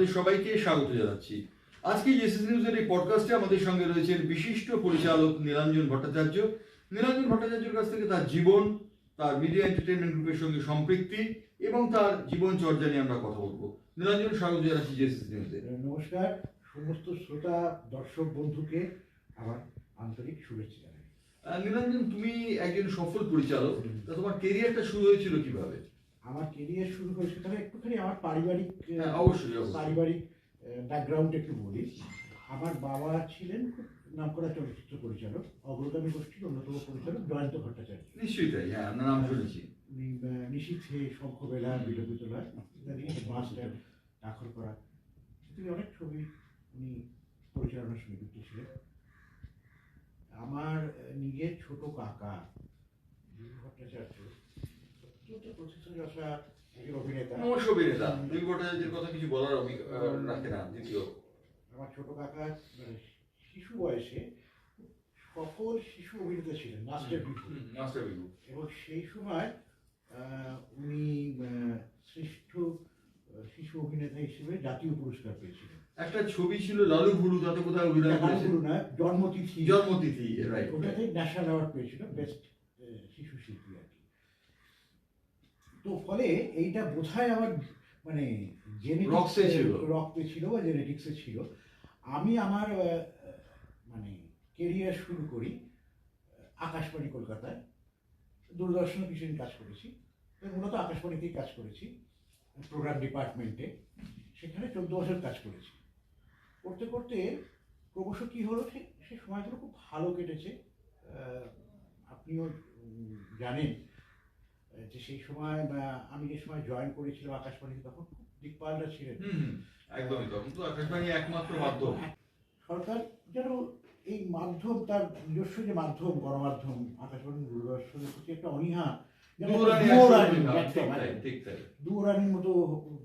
আপনাদের সবাইকে স্বাগত জানাচ্ছি। আজকে জেসিস নিউজের এই পডকাস্টে আমাদের সঙ্গে রয়েছেন বিশিষ্ট পরিচালক নীলাঞ্জন ভট্টাচার্য। নীলাঞ্জন ভট্টাচার্যের কাছ থেকে তার জীবন তার মিডিয়া এন্টারটেনমেন্ট গ্রুপের সঙ্গে সম্পৃক্তি এবং তার জীবন চর্যা নিয়ে আমরা কথা বলব। নীলাঞ্জন স্বাগত জানাচ্ছি জেসিস নিউজে নমস্কার। সমস্ত শ্রোতা দর্শক বন্ধুকে আমার আন্তরিক শুভেচ্ছা জানাই। নীলাঞ্জন তুমি একজন সফল পরিচালক। তা তোমার কেরিয়ারটা শুরু হয়েছিল কীভাবে? আমার কেরিয়ার শুরু হয়েছে তাহলে একটুখানি আমার পারিবারিক হ্যাঁ, অবশ্যই। পারিবারিক ব্যাকগ্রাউন্ড একটু বলি। আমার বাবা ছিলেন খুব নামকরা চলচ্চিত্র পরিচালক অগ্রগামী গোষ্ঠীর অন্যতম পরিচালক জয়ন্ত ভট্টাচার্য। নিশ্চয়ই তাই হ্যাঁ নাম শুনেছি। নিশীথে শঙ্খবেলা বিলপিতলা ইত্যাদি মাস্টার দাখল করা। তিনি অনেক ছবি উনি পরিচালনার সঙ্গে যুক্ত ছিলেন। আমার নিজের ছোট কাকা ভট্টাচার্য অভিনেতা। ভট্টাচার্যের কথা কিছু বলার রাখে না দ্বিতীয়। আমার ছোট কাকা মানে শিশু বয়সে সফল শিশু অভিনেতা ছিলেন মাস্টার বিভু। মাস্টার বিভু। এবং সেই সময় উনি শ্রেষ্ঠ শিশু অভিনেতা হিসেবে জাতীয় পুরস্কার পেয়েছিলেন। একটা ছবি ছিল লালু ভুলু তাতে কোথায় অভিনয় না জন্মতিথি। জন্মতিথি রাইট ওটাতে ন্যাশনাল অ্যাওয়ার্ড পেয়েছিল বেস্ট শিশু শিল্পী আর কি তো ফলে এইটা বোধহয় আমার মানে জেনেটিক্স ছিল। রক্তে ছিল বা জেনেটিক্সে ছিল। আমি আমার মানে কেরিয়ার শুরু করি আকাশবাণী কলকাতায়। দূরদর্শনে কিছুদিন কাজ করেছি। মূলত আকাশবাণীতেই কাজ করেছি প্রোগ্রাম ডিপার্টমেন্টে সেখানে চোদ্দ বছর কাজ করেছি। করতে করতে ক্রমশ কী হলো সে সময়গুলো খুব ভালো কেটেছে। আপনিও জানেন যে সেই সময় আমি যে সময় জয়েন করেছিলাম আকাশবাণীতে তখন খুব দিকপালরা ছিলেন। একদমই তখন তো আকাশবাণী একমাত্র মাধ্যম। সরকার যেন এই মাধ্যম তার নিজস্ব যে মাধ্যম গণমাধ্যম আকাশবাণী দূরদর্শনের প্রতি একটা অনীহা। দুয়ারানির মতো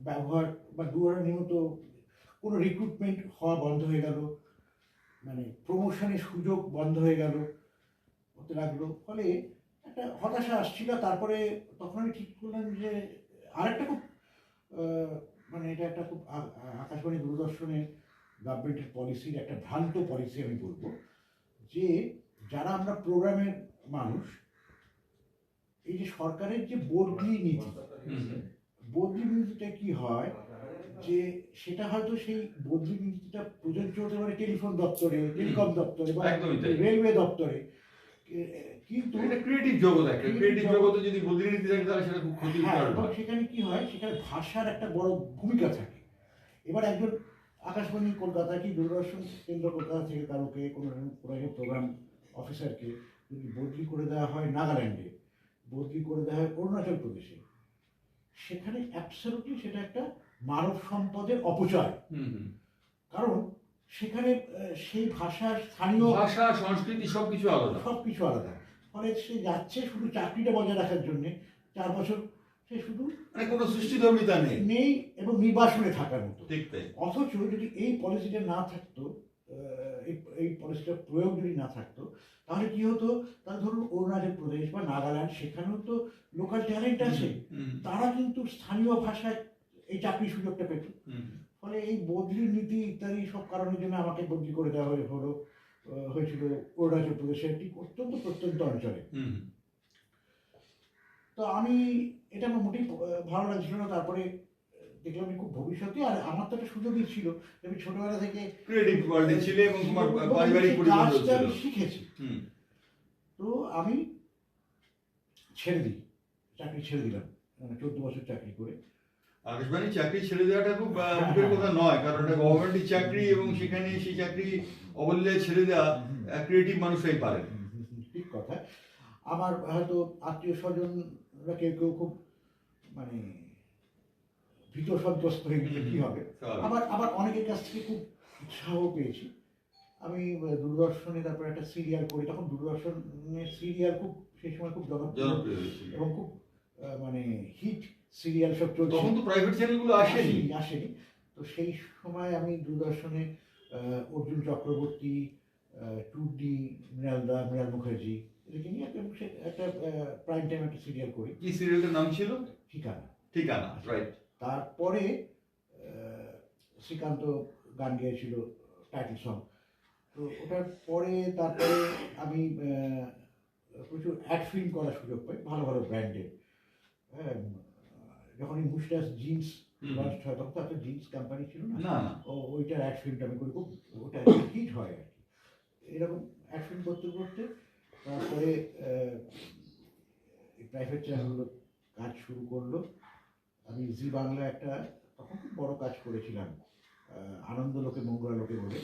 ব্যবহার বা দুয়ারানির মতো কোনো রিক্রুটমেন্ট হওয়া বন্ধ হয়ে গেল মানে প্রমোশনের সুযোগ বন্ধ হয়ে গেল হতে লাগল। ফলে একটা হতাশা আসছিল তারপরে তখন আমি ঠিক করলাম যে আরেকটা খুব মানে এটা একটা খুব আকাশবাণী দূরদর্শনের গভর্নমেন্টের পলিসির একটা ভ্রান্ত পলিসি আমি বলব যে যারা আমরা প্রোগ্রামের মানুষ এই যে সরকারের যে বদলি নীতি। বদলি নীতিটা কি হয় যে সেটা হয়তো সেই বদলি নীতিটা প্রযোজ্য হতে পারে টেলিফোন দপ্তরে টেলিকম দপ্তরে বা রেলওয়ে দপ্তরে কিন্তু এটা ক্রিয়েটিভ জগৎ একটা ক্রিয়েটিভ জগতে যদি বদলি নীতি থাকে তাহলে সেটা খুব ক্ষতির হ্যাঁ এবং। সেখানে কি হয়? সেখানে ভাষার একটা বড় ভূমিকা থাকে। এবার একজন আকাশবাণী কলকাতা কি দূরদর্শন কেন্দ্র কলকাতা থেকে কারোকে কোনো কোনো প্রোগ্রাম অফিসারকে যদি বদলি করে দেওয়া হয় নাগাল্যান্ডে বদলি করে দেওয়া হয় অরুণাচল প্রদেশে সেখানে অ্যাবসলুটলি সেটা একটা মানব সম্পদের অপচয়। কারণ সেখানে সেই ভাষার স্থানীয় ভাষা সংস্কৃতি সবকিছু আলাদা। সব কিছু আলাদা। ফলে সে যাচ্ছে শুধু চাকরিটা বজায় রাখার জন্যে। চার বছর সে শুধু মানে কোনো সৃষ্টিধর্মিতা নেই। নেই এবং নির্বাসনে থাকার মতো। অথচ যদি এই পলিসিটা না থাকতো এই পলিসিটার প্রয়োগ যদি না থাকতো তাহলে কি হতো? তাহলে ধরুন অরুণাচল প্রদেশ বা নাগাল্যান্ড সেখানেও তো লোকাল ট্যালেন্ট আছে। তারা কিন্তু স্থানীয় ভাষায় এই চাকরির সুযোগটা পেত। ফলে এই বদলির নীতি ইত্যাদি সব কারণের জন্য আমাকে বদলি করে দেওয়া হয়ে হলো। হয়েছিল অরুণাচল প্রদেশের একটি অত্যন্ত প্রত্যন্ত অঞ্চলে। হুম, তো আমি এটা আমার মোটেই ভালো লাগছিল না তারপরে দেখলাম খুব ভবিষ্যতে আর আমার তো একটা সুযোগই ছিল আমি ছোটবেলা থেকে ক্রিয়েটিভ ওয়ার্ল্ডে ছিলে এবং তোমার পারিবারিক কাজটা আমি শিখেছি। হুম, তো আমি ছেড়ে দিই চাকরি ছেড়ে দিলাম চোদ্দ বছর চাকরি করে। আকাশবাণী চাকরি ছেড়ে দেওয়াটা খুব মুখের। কথা নয় কারণ এটা গভর্নমেন্টের চাকরি এবং সেখানে সেই চাকরি অবলীলায় ছেড়ে দেওয়া ক্রিয়েটিভ মানুষরাই পারে ঠিক কথা। আমার হয়তো আত্মীয় স্বজনরা কেউ কেউ খুব মানে ভীত সন্ত্রস্ত হয়ে গেছে কি হবে। আবার আবার অনেকের কাছ থেকে খুব উৎসাহ পেয়েছি। আমি দূরদর্শনে তারপরে একটা সিরিয়াল করি তখন দূরদর্শনের সিরিয়াল খুব সেই সময় খুব জনপ্রিয় এবং খুব মানে হিট সিরিয়াল সব চলছে। তখন তো প্রাইভেট চ্যানেলগুলো আসেনি আসেনি। তো সেই সময় আমি দূরদর্শনে অর্জুন চক্রবর্তী টুডি মৃণালদা মৃণাল মুখার্জি এদেরকে নিয়ে একটা একটা প্রাইম টাইম একটা সিরিয়াল করি। কি সিরিয়ালটার নাম ছিল? ঠিকানা। ঠিকানা রাইট তারপরে শ্রীকান্ত গান গেয়েছিল টাইটেল সং তো ওটার পরে তারপরে আমি প্রচুর অ্যাড ফিল্ম করার সুযোগ পাই ভালো ভালো ব্র্যান্ডের হ্যাঁ যখন এই মুস্টাস জিন্স। লঞ্চ হয় তখন তো একটা জিন্স কোম্পানি ছিল না? না ও ওইটার অ্যাড ফিল্মটা আমি করি খুব ওটা হিট হয় আর কি। এরকম অ্যাড ফিল্ম করতে করতে তারপরে প্রাইভেট চ্যানেলগুলো কাজ শুরু করল। আমি জি বাংলা একটা তখন খুব বড় কাজ করেছিলাম আনন্দ লোকে মঙ্গলা লোকে বলে।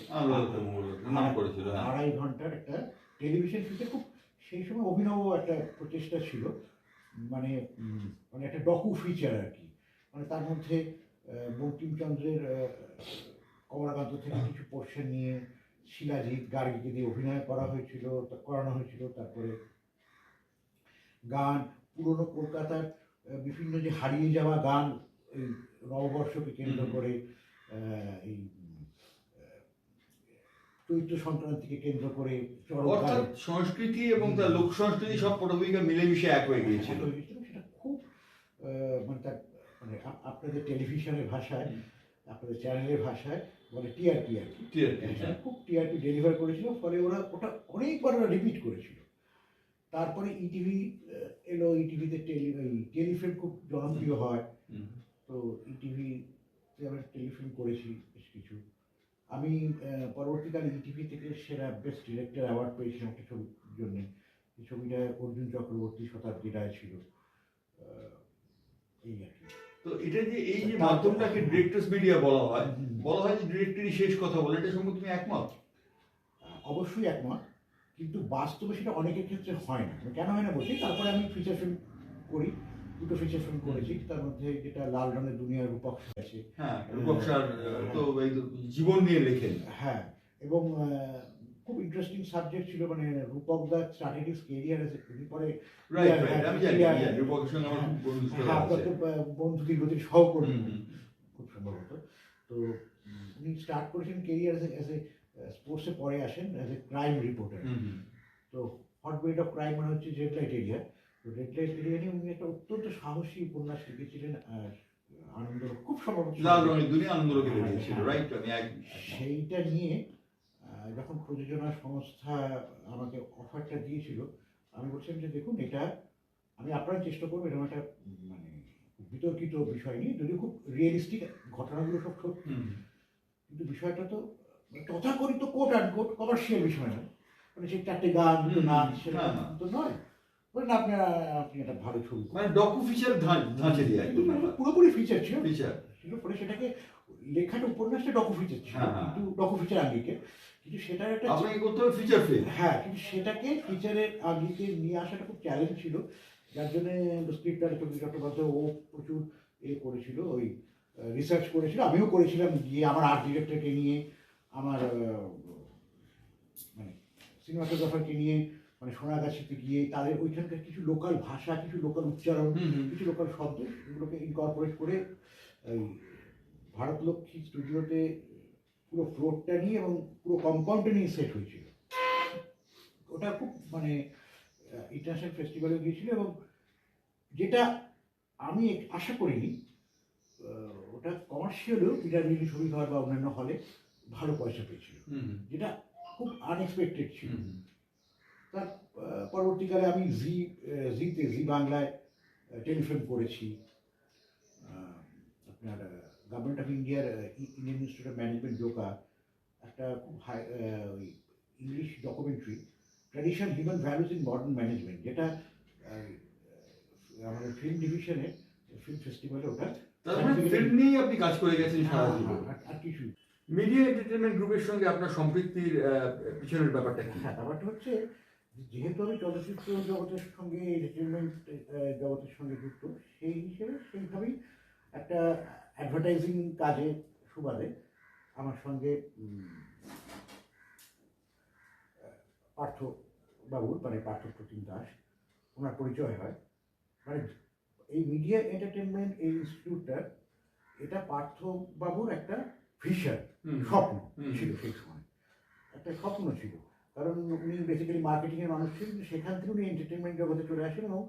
হ্যাঁ। আড়াই ঘণ্টার একটা টেলিভিশন শুটে খুব সেই সময় অভিনব একটা প্রচেষ্টা ছিল। মানে মানে একটা ডকু ফিচার আর কি মানে তার মধ্যে বঙ্কিমচন্দ্রের কমলাকান্ত থেকে কিছু পোর্শন নিয়ে শিলাজিৎ গার্গীকে দিয়ে অভিনয় করা হয়েছিল তা- করানো হয়েছিল তারপরে গান পুরনো কলকাতার বিভিন্ন যে হারিয়ে যাওয়া গান এই নববর্ষকে কেন্দ্র করে এই চৈত্র সংক্রান্তিকে কেন্দ্র করে অর্থাৎ সংস্কৃতি এবং তার লোক সংস্কৃতি সব পটভূমিকা মিলেমিশে এক হয়ে গিয়েছিল। সেটা খুব মানে তার মানে আপনাদের টেলিভিশনের ভাষায় আপনাদের চ্যানেলের ভাষায় বলে টিআরপি আর কি। হ্যাঁ, হ্যাঁ। খুব টিআরপি ডেলিভার করেছিল ফলে ওরা ওটা অনেকবার ওরা রিপিট করেছিল। তারপরে ইটিভি এলো ইটিভিতে টেলি এই টেলিফিল্ম খুব জনপ্রিয় হয়। তো ইটিভিতে আমরা টেলিফিল্ম করেছি বেশ কিছু। আমি পরবর্তীকালে ইটিভি থেকে সেরা বেস্ট ডিরেক্টর অ্যাওয়ার্ড পেয়েছিলাম একটা ছবির জন্য। এই ছবিটা অর্জুন চক্রবর্তী শতাব্দী রায় ছিল। এই আর কি। তো এটা যে এই যে মাধ্যমটাকে ডিরেক্টরস মিডিয়া বলা হয় বলা হয় যে ডিরেক্টরই শেষ কথা বলে এটা সম্বন্ধে তুমি একমত? অবশ্যই একমত কিন্তু বাস্তবে সেটা অনেকের ক্ষেত্রে হয় না। কেন হয় না বলছি? তারপরে আমি ফিচার ফিল্ম করি। দুটো ফিচার ফিল্ম করেছি তার মধ্যে যেটা লাল রঙের দুনিয়ার রূপক আছে। হ্যাঁ রূপক স্যার তো জীবন নিয়ে লেখেন। হ্যাঁ এবং খুব ইন্টারেস্টিং সাবজেক্ট ছিল মানে রূপক দা স্টার্টেড হিজ কেরিয়ার পরে আমার খুব বন্ধুত্ব হ্যাঁ তো আহ, বন্ধু দীর্ঘদিন সহকর্মী। খুব সম্ভবত। তো উনি স্টার্ট করেছেন কেরিয়ার অ্যাজ এ স্পোর্টসে পরে আসেন অ্যাজ এ ক্রাইম রিপোর্টার হুম, হুম। তো অফ ক্রাইম মানে হচ্ছে রেড লাইট এরিয়া তো রেড লাইট এরিয়া নিয়ে উনি একটা অত্যন্ত সাহসী উপন্যাস লিখেছিলেন আনন্দ খুব সম্ভবত হ্যাঁ, হ্যাঁ। রাইট আমি সেইটা নিয়ে যখন প্রযোজনা সংস্থা আমাকে অফারটা দিয়েছিল আমি বলছিলাম যে দেখুন এটা আমি আপনার চেষ্টা করব এরকম একটা মানে বিতর্কিত বিষয় নিয়ে যদিও খুব রিয়েলিস্টিক ঘটনাগুলো সব সত্যি। কিন্তু বিষয়টা তো মানে তথাকথিত কোট অ্যান্ড কোট কমার্শিয়াল বিষয় না। মানে সেই চারটে গান দুটো নাচ সেটা তো নয়। বলেন আপনি আপনি একটা ভালো ছবি মানে ডকু ফিচার ধাঁচে দিয়ে একদম পুরোপুরি ফিচার ছিল। ফিচার ছিল ফলে সেটাকে লেখাটা উপন্যাসটা ডকু ফিচার ছিল হ্যাঁ, হ্যাঁ। কিন্তু ডকু ফিচার আঙ্গিকে কিন্তু সেটার একটা আপনাকে করতে হবে ফিচার ফিল্ম হ্যাঁ কিন্তু সেটাকে ফিচারের আঙ্গিকে নিয়ে আসাটা খুব চ্যালেঞ্জ ছিল। যার জন্য স্ক্রিপ্টার চন্দ্র চট্টোপাধ্যায় ও প্রচুর এ করেছিল ওই রিসার্চ করেছিল। আমিও করেছিলাম গিয়ে আমার আর্ট ডিরেক্টরকে নিয়ে আমার মানে সিনেমাটোগ্রাফারকে নিয়ে মানে সোনাগাছিতে গিয়ে তাদের ওইখানকার কিছু লোকাল ভাষা কিছু লোকাল উচ্চারণ। কিছু লোকাল শব্দ এগুলোকে ইনকর্পোরেট করে এই ভারতলক্ষ্মী স্টুডিওতে পুরো ফ্লোরটা নিয়ে এবং পুরো কম্পাউন্ডটা নিয়ে সেট হয়েছিল ওটা খুব মানে ইন্টারন্যাশনাল ফেস্টিভ্যালে গিয়েছিল এবং যেটা আমি আশা করিনি ওটা কমার্শিয়ালেও বিলি ছবি ঘর বা অন্যান্য হলে ভালো পয়সা পেয়েছিল যেটা খুব আনএক্সপেক্টেড ছিল। তার পরবর্তীকালে আমি জি জিতে জি বাংলায় টেলিফিল্ম করেছি। আপনার গভর্নমেন্ট অফ ইন্ডিয়ার Indian institute of management Joka একটা খুব হাই ওই English documentary traditional human values in modern management যেটা আমাদের ফিল্ম ডিভিশনে ফিল্ম ফেস্টিভ্যালে ওটা মানে ফিল্ম নিয়েই আপনি কাজ করে গেছেন সারা হ্যাঁ, জীবন। আর- আর কিছু মিডিয়া এন্টারটেনমেন্ট গ্রুপের সঙ্গে আপনার সম্পৃক্তির পিছনের ব্যাপারটা কি? হ্যাঁ ব্যাপারটা হচ্ছে যেহেতু আমি চলচ্চিত্র জগতের সঙ্গে এন্টারটেনমেন্ট জগতের সঙ্গে যুক্ত সেই হিসেবে সেইভাবেই একটা অ্যাডভার্টাইজিং কাজে সুবাদে আমার সঙ্গে পার্থ বাবুর মানে পার্থ প্রতিম দাস ওনার পরিচয় হয়। মানে এই মিডিয়া এন্টারটেনমেন্ট এই ইনস্টিটিউটটা এটা পার্থ বাবুর একটা ভিশন স্বপ্ন ছিল সেই সময়। একটা স্বপ্ন ছিল। কারণ উনি বেসিক্যালি মার্কেটিংয়ের মানুষ ছিলেন সেখান থেকে উনি এন্টারটেনমেন্ট জগতে চলে আসেন এবং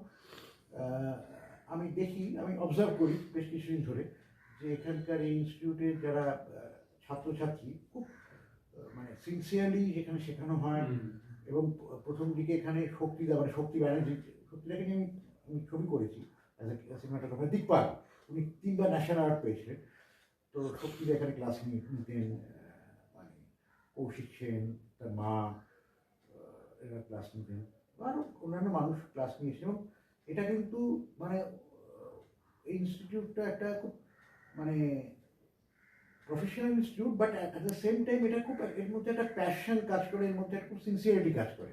আমি দেখি আমি অবজার্ভ করি বেশ কিছুদিন ধরে যে এখানকার এই ইনস্টিটিউটের যারা ছাত্রছাত্রী খুব মানে সিনসিয়ারলি এখানে শেখানো হয় এবং প্রথম দিকে এখানে শক্তিদা মানে শক্তি ব্যানার্জি শক্তিদাকে নিয়ে আমি ছবি করেছি সিনেমাটোগ্রাফার দিকপাল। উনি তিনবার ন্যাশনাল অ্যাওয়ার্ড পেয়েছিলেন। তো শক্তিদা এখানে ক্লাস নিয়ে নিতেন মানে কৌশিক সেন তার মা ক্লাস নিতেন আরও অন্যান্য মানুষ ক্লাস নিয়েছে এবং এটা কিন্তু মানে ইনস্টিটিউটটা একটা খুব মানে professional institute but at the same time এটা খুব এর মধ্যে একটা প্যাশন কাজ করে এর মধ্যে খুব সিনসিয়ারিটি কাজ করে।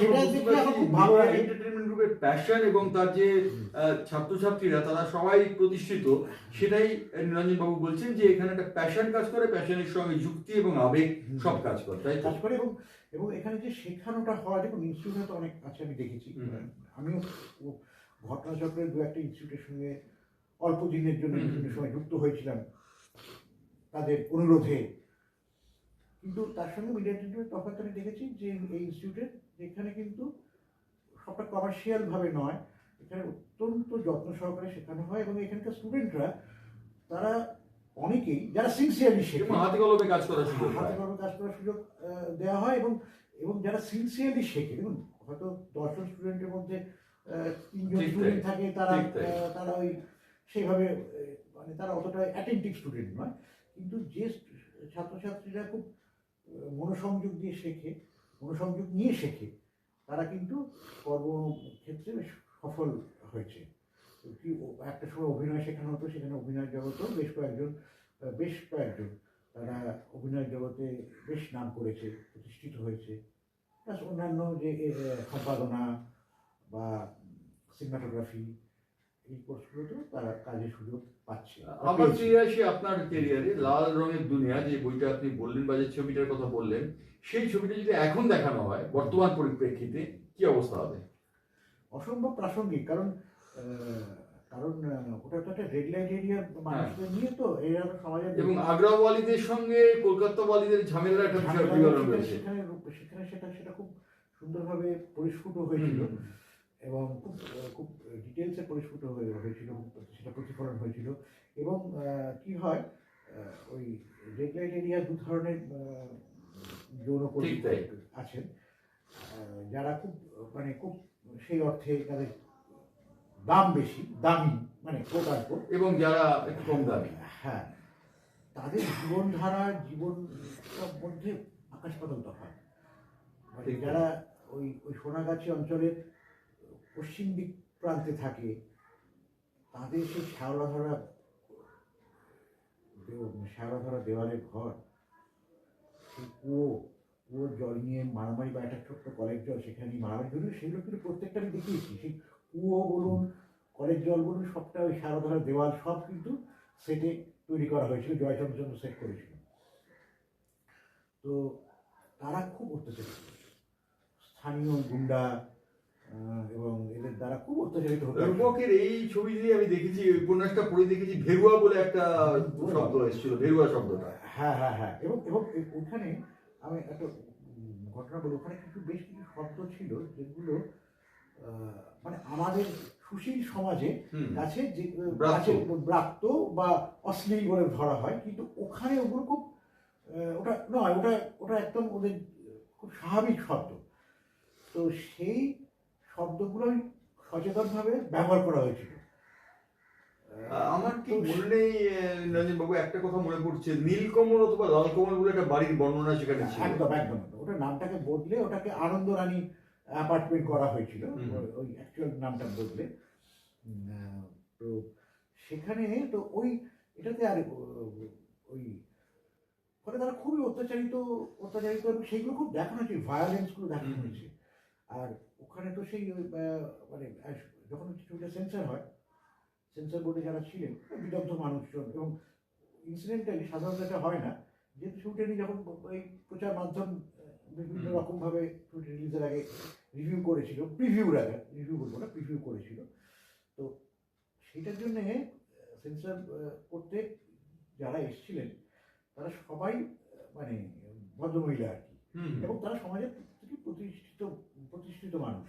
সেটা দেখে আমার খুব ভালো লাগে। এন্টারটেনমেন্ট গ্রুপের প্যাশন এবং তার যে ছাত্রছাত্রীরা তারা সবাই প্রতিষ্ঠিত সেটাই নিরঞ্জন বাবু বলছেন যে এখানে একটা প্যাশন কাজ করে প্যাশনের সঙ্গে যুক্তি এবং আবেগ সব কাজ করে তাই কাজ করে এবং এবং এখানে যে শেখানোটা হয় দেখুন ইনস্টিটিউটে তো অনেক আছে আমি দেখেছি। আমিও ঘটনাচক্রের দু একটা ইনস্টিটিউটের সঙ্গে অল্প দিনের জন্য। বিভিন্ন সময় যুক্ত হয়েছিলাম। তাদের অনুরোধে। কিন্তু তার সঙ্গে মিডিয়া ইনস্টিটিউটের তফাৎ আমি দেখেছি যে এই ইনস্টিটিউটে যেখানে কিন্তু সবটা কমার্শিয়াল ভাবে নয় এখানে অত্যন্ত যত্ন সহকারে শেখানো হয় এবং এখানকার স্টুডেন্টরা তারা অনেকেই যারা সিনসিয়ারলি শেখে। হাতে কলমে কাজ করার সুযোগ হাতে কলমে কাজ করার সুযোগ দেওয়া হয় এবং এবং যারা সিনসিয়ারলি শেখে দেখুন হয়তো দশজন স্টুডেন্টের মধ্যে তিনজন স্টুডেন্ট থাকে তারা তারা ওই সেইভাবে মানে তারা অতটা অ্যাটেন্টিভ স্টুডেন্ট নয়। কিন্তু যে ছাত্রছাত্রীরা খুব মনোসংযোগ দিয়ে শেখে, মনোসংযোগ নিয়ে শেখে, তারা কিন্তু কর্মক্ষেত্রে সফল হয়েছে। কি একটা সময় অভিনয় শেখানো হতো, সেখানে অভিনয় জগতেও বেশ কয়েকজন বেশ কয়েকজন, তারা অভিনয় জগতে বেশ নাম করেছে, প্রতিষ্ঠিত হয়েছে। অন্যান্য যে সম্পাদনা বা সিনেমাটোগ্রাফি এই কোর্সগুলোতেও তারা কাজের সুযোগ পাচ্ছে। আবার পেয়েছে। ফিরে আসি আপনার ক্যারিয়ারে লাল রঙের দুনিয়া যে বইটা আপনি বললেন বা যে ছবিটার কথা বললেন সেই ছবিটা যদি এখন দেখানো হয় বর্তমান পরিপ্রেক্ষিতে কি অবস্থা হবে? অসম্ভব প্রাসঙ্গিক কারণ কারণ ওটা তো একটা রেড লাইট এরিয়ার মানুষদের নিয়ে তো এরা সমাজের এবং আগ্রাওয়ালিদের সঙ্গে কলকাতা ওয়ালিদের ঝামেলার একটা রয়েছে। সেখানে সেখানে সেটা সেটা খুব সুন্দরভাবে পরিস্ফুট হয়েছিল। এবং খুব ডিটেলসে পরিস্ফুট হয়ে হয়েছিল সেটা প্রতিফলন হয়েছিল। এবং কি হয় ওই রেড লাইট এরিয়া দু ধরনের যৌন আছেন। যারা খুব মানে খুব সেই অর্থে তাদের দাম বেশি দামি মানে কোট এবং যারা একটু কম দামি। হ্যাঁ তাদের জীবনধারা জীবন মধ্যে আকাশ পাতাল তফাৎ। মানে যারা ওই ওই সোনাগাছি অঞ্চলের পশ্চিম দিক প্রান্তে থাকে, তাদের সেই শ্যাওলা ধরা শ্যাওলা ধরা দেওয়ালের ঘর, সেই কুয়ো কুয়োর জল নিয়ে মারামারি বা একটা ছোট্ট কলের জল সেখানে মারামারি যদিও সেগুলো কিন্তু প্রত্যেকটা আমি দেখিয়েছি। সেই কুয়ো বলুন, কলের জল বলুন, সবটা ওই শ্যাওলা ধরা দেওয়াল সব কিন্তু সেটে তৈরি করা হয়েছিল জয়চন্দ্র সেট করেছিল। তো তারা খুব অত্যাচারিত। স্থানীয় গুন্ডা এবং এদের দ্বারা খুব অত্যাচারিত হতো রূপকের এই ছবি দিয়ে আমি দেখেছি উপন্যাসটা পড়ে দেখেছি ভেরুয়া বলে একটা শব্দ এসেছিল ভেরুয়া শব্দটা হ্যাঁ হ্যাঁ হ্যাঁ এবং এবং ওখানে আমি একটা ঘটনা বলি ওখানে কিছু বেশ কিছু শব্দ ছিল যেগুলো মানে আমাদের সুশীল সমাজে। কাছে যে। কাছে ব্রাত্য বা অশ্লীল বলে ধরা হয় কিন্তু ওখানে ওগুলো খুব ওটা নয় ওটা ওটা একদম ওদের খুব স্বাভাবিক শব্দ তো সেই শব্দগুলো সচেতনভাবে ব্যবহার করা হয়েছিল আমার কি মনে নেই বাবু একটা কথা মনে পড়ছে। নীলকমল অথবা লাল কমল বলে একটা বাড়ির বর্ণনা সেখানে ছিল। একদম একদম ওটা নামটাকে বদলে ওটাকে আনন্দ রানী অ্যাপার্টমেন্ট করা হয়েছিল। ওই- অ্যাকচুয়াল নামটা বদলে। তো সেখানে তো ওই এটাতে আর ওই ফলে তারা খুবই অত্যাচারিত অত্যাচারিত এবং সেইগুলো খুব দেখানো হয়েছে ভায়োলেন্সগুলো দেখানো হয়েছে। আর ওখানে তো সেই মানে যখন ছবিটা সেন্সার হয় সেন্সার বোর্ডে যারা ছিলেন বিদগ্ধ মানুষজন এবং ইনসিডেন্টালি সাধারণত এটা হয় না যেহেতু ছবিটা নিয়ে যখন এই প্রচার মাধ্যম বিভিন্ন। রকমভাবে ছবিটা রিলিজের আগে রিভিউ করেছিল প্রিভিউর আগে রিভিউ বলব না প্রিভিউ করেছিল। তো সেটার জন্যে সেন্সার করতে যারা এসেছিলেন তারা সবাই মানে ভদ্রমহিলা আর কি। এবং তারা সমাজের থেকে প্রতিষ্ঠিত প্রতিষ্ঠিত মানুষ।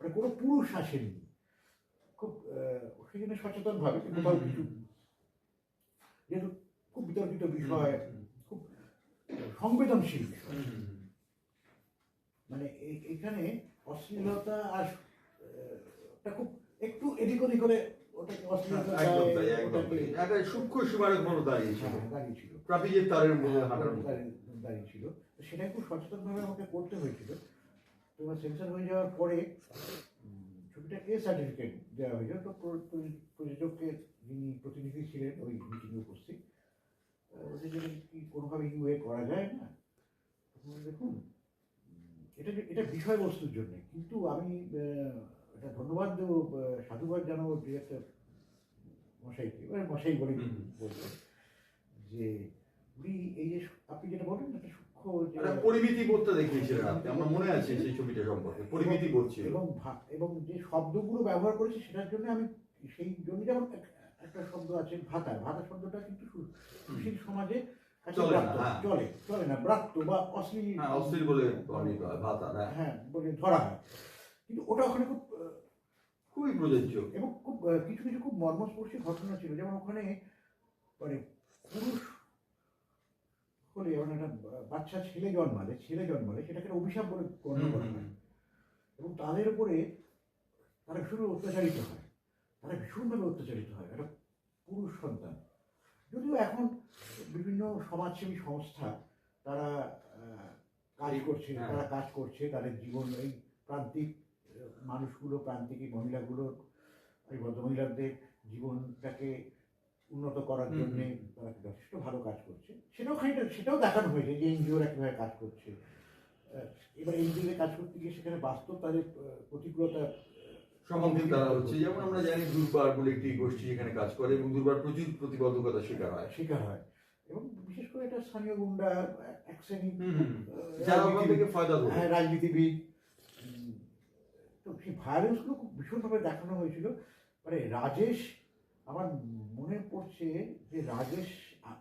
মানে কোনো পুরুষ আসেনি। খুব সেখানে সচেতন ভাবে কোথাও কিছু যেহেতু খুব বিতর্কিত বিষয় খুব সংবেদনশীল মানে এখানে অশ্লীলতা আর খুব একটু এদিক ওদিক করে ওটাকে অশ্লীলতা। একটা সূক্ষ্ম সীমারের দাঁড়িয়েছিল হ্যাঁ, দাঁড়িয়ে ছিল। ট্রাফিকের তারের মধ্যে হাঁটার মতো। তো সেটাই খুব সচেতনভাবে আমাকে করতে হয়েছিল। তোমার সেন্সার হয়ে যাওয়ার পরে উম, এ সার্টিফিকেট দেওয়া হয়েছিল? তো প্র- প্র- প্রযোজককে যিনি প্রতিনিধি ছিলেন ওই মিটিংয়ে উপস্থিত। ওদের যদি কি কোনোভাবে ইউএ করা যায় না দেখুন এটা যে- এটা বিষয়বস্তুর জন্য। কিন্তু আমি এটা ধন্যবাদ দেবো সাধুবাদ জানাব ডিরেক্টর মশাইকে এবার মশাই বলে। যে উনি এই যে আপনি যেটা বলেন একটা সূক্ষ্ম যে পরিমিতি বোধটা দেখিয়েছিলেন আপনি আমার মনে আছে সেই ছবিটা সম্পর্কে পরিমিতি ছিল। এবং এবং যে শব্দগুলো ব্যবহার করেছি সেটার জন্য আমি সেই জন্য যেমন এক- একটা শব্দ আছে ভাতা ভাতা শব্দটা কিন্তু সুশীল সমাজে চলে হ্যাঁ। চলে চলে না ব্রাত্য বা অশ্লীল। হ্যাঁ অস্থির বলে ভাতা হ্যাঁ। হ্যাঁ বলে ধরা হয়। কিন্তু ওটা ওখানে খুব খুবই প্রযোজ্য। এবং খুব কিছু কিছু খুব মর্মস্পর্শী ঘটনা ছিল যেমন ওখানে মানে হলে যেমন একটা বাচ্চা ছেলে জন্মালে ছেলে জন্মালে সেটাকে অভিশাপ বলে গণ্য করা হয়। এবং তাদের উপরে তারা ভীষণ অত্যাচারিত হয়। তারা ভীষণভাবে অত্যাচারিত হয়। একটা পুরুষ সন্তান। যদিও এখন বিভিন্ন সমাজসেবী সংস্থা তারা কাজ করছে হ্যাঁ। তারা কাজ করছে তাদের জীবন এই প্রান্তিক মানুষগুলো প্রান্তিক এই মহিলাগুলো এই ভদ্রমহিলাদের জীবনটাকে উন্নত করার জন্য তারা যথেষ্ট ভালো কাজ করছে। সেটাও খানিকটা সেটাও দেখানো হয়েছে যে এনজিওরা কীভাবে কাজ করছে। এবার এনজিওতে কাজ করতে গিয়ে সেখানে বাস্তব তাদের প্রতিকূলতা সম্মুখীন তারা হচ্ছে। যেমন আমরা জানি দুর্বার বলে একটি গোষ্ঠী সেখানে কাজ করে এবং দুর্বার প্রচুর প্রতিবন্ধকতা শিকার হয়। শিকার হয়। এবং বিশেষ করে এটা স্থানীয় গুন্ডা এক শ্রেণি রাজনীতিবিদ- হ্যাঁ রাজনীতিবিদ। তো সেই ভায়োলেন্সগুলো খুব ভীষণভাবে দেখানো হয়েছিল। মানে রাজেশ আমার মনে পড়ছে যে রাজেশ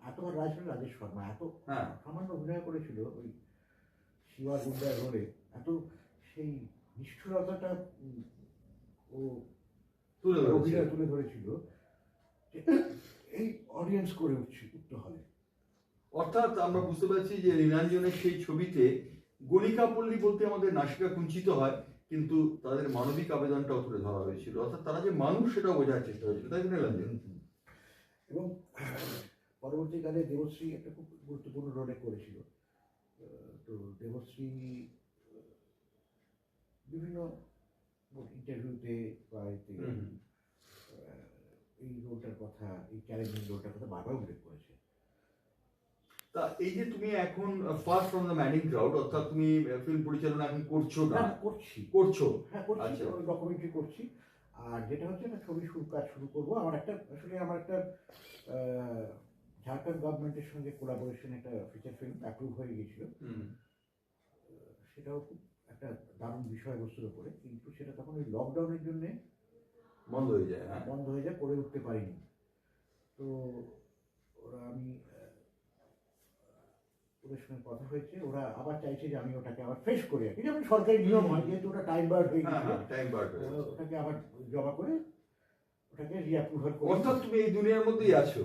এতবার রাজ হলো রাজেশ শর্মা এত হ্যাঁ। সামান্য অভিনয় করেছিল ওই শিবা গুন্ডার রোলে এত সেই নিষ্ঠুরতাটা ও অভিনয় তুলে ধরেছিল এই অডিয়েন্স করে উঠছে উঠতে হবে। অর্থাৎ আমরা বুঝতে পারছি যে নীলাঞ্জনের সেই ছবিতে গণিকা পল্লী বলতে আমাদের নাসিকা কুঞ্চিত হয়। কিন্তু তাদের মানবিক আবেদনটাও তুলে ধরা হয়েছিল। অর্থাৎ তারা যে মানুষ সেটাও বোঝার চেষ্টা হয়েছিল তাই নীলাঞ্জন এবং পরবর্তীকালে দেবশ্রী একটা খুব গুরুত্বপূর্ণ রোলে করেছিল। তো দেবশ্রী বিভিন্ন ইন্টারভিউতে বা এই রোলটার কথা এই চ্যালেঞ্জিং রোলটার কথা বারবার উল্লেখ করেছে। তা এই যে তুমি এখন first from the manning crowd অর্থাৎ তুমি ফিল্ম পরিচালনা এখন করছ না? না না, করছি। করছ? হ্যাঁ করছি আচ্ছা। ডকুমেন্টারি করছি। আর যেটা হচ্ছে একটা ছবি শুরু কাজ শুরু করব। আমার একটা আসলে আমার একটা ঝাড়খণ্ড গভর্নমেন্টের সঙ্গে কোলাবোরেশন একটা ফিচার ফিল্ম অ্যাপ্রুভ হয়ে গিয়েছিল। সেটাও খুব একটা দারুণ বিষয়বস্তুর উপরে। কিন্তু সেটা তখন ওই লকডাউনের জন্য বন্ধ হয়ে যায় হ্যাঁ। বন্ধ হয়ে যায় করে উঠতে পারিনি। তো ওরা আমি ওদের সঙ্গে কথা হয়েছে ওরা আবার চাইছে যে আমি ওটাকে আবার ফ্রেশ করে রাখি যেমন সরকারি নিয়ম হয় যেহেতু ওটা টাইম বার হয়ে হ্যাঁ গেছে হ্যাঁ বার ওটাকে আবার জমা করে ওটাকে রিঅ্যাপ্রুভাল করে। অর্থাৎ তুমি এই দুনিয়ার মধ্যেই আছো।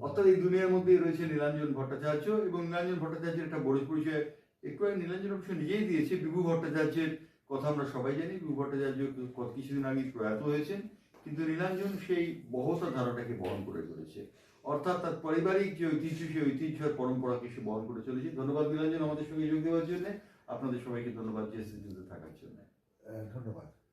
অর্থাৎ এই দুনিয়ার মধ্যেই রয়েছে নীলাঞ্জন ভট্টাচার্য এবং নীলাঞ্জন ভট্টাচার্যের একটা বড় পরিচয়। একটু আগে নীলাঞ্জন অবশ্য নিজেই দিয়েছে বিভু ভট্টাচার্যের কথা আমরা সবাই জানি। বিভু ভট্টাচার্য কিছুদিন আগে প্রয়াত হয়েছেন। কিন্তু নীলাঞ্জন সেই বহতা ধারাটাকে বহন করে চলেছে। অর্থাৎ তার পারিবারিক যে ঐতিহ্য, সেই ঐতিহ্য আর পরম্পরাকে সে বহন করে চলেছে। ধন্যবাদ নীলাঞ্জন আমাদের সঙ্গে যোগ দেওয়ার জন্য। আপনাদের সবাইকে ধন্যবাদ জিএসসি থাকার জন্য। ধন্যবাদ।